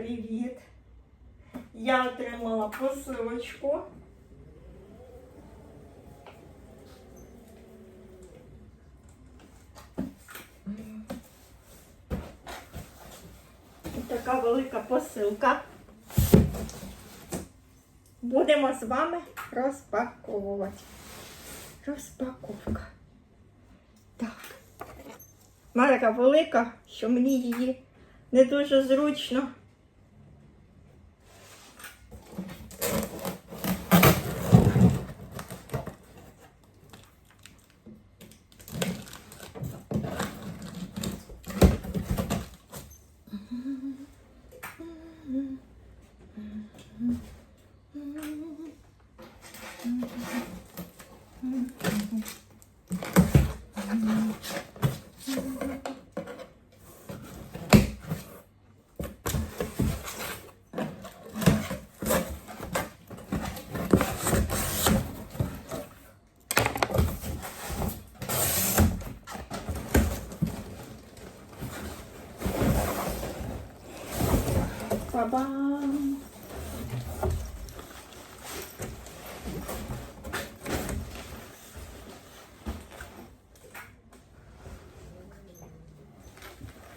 Привіт! Я отримала посилочку. Така велика посилка. Будемо з вами розпаковувати. Розпаковка. Так. Вона така велика, що мені її не дуже зручно. Tá Bye-bye.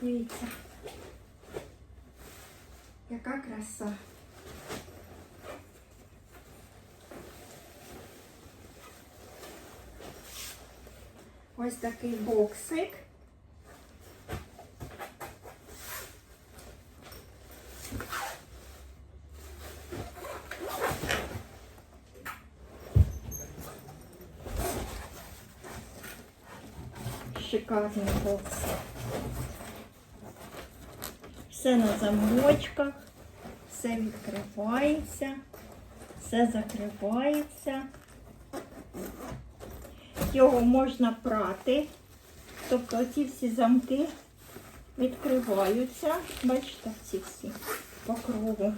Дивіться. Яка краса. Ось такий боксик. Шикарний бокс. Все на замочках, все відкривається, все закривається. Його можна прати. Тобто ці всі замки відкриваються. Бачите, ці всі по кругу.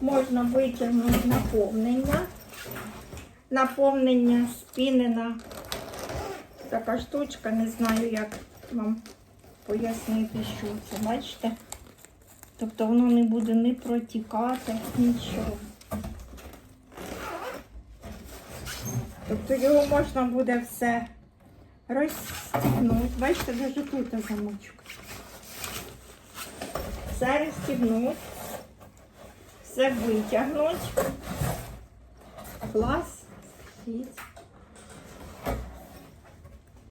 Можна витягнути наповнення. Наповнення спінена така штучка, не знаю, як вам пояснити, що це. Бачите? Тобто воно не буде не протікати, нічого. Тобто його можна буде все розстібнути. Бачите, навіть тут замочок. Все розстібнути, все витягнути. Клас. Скажіть.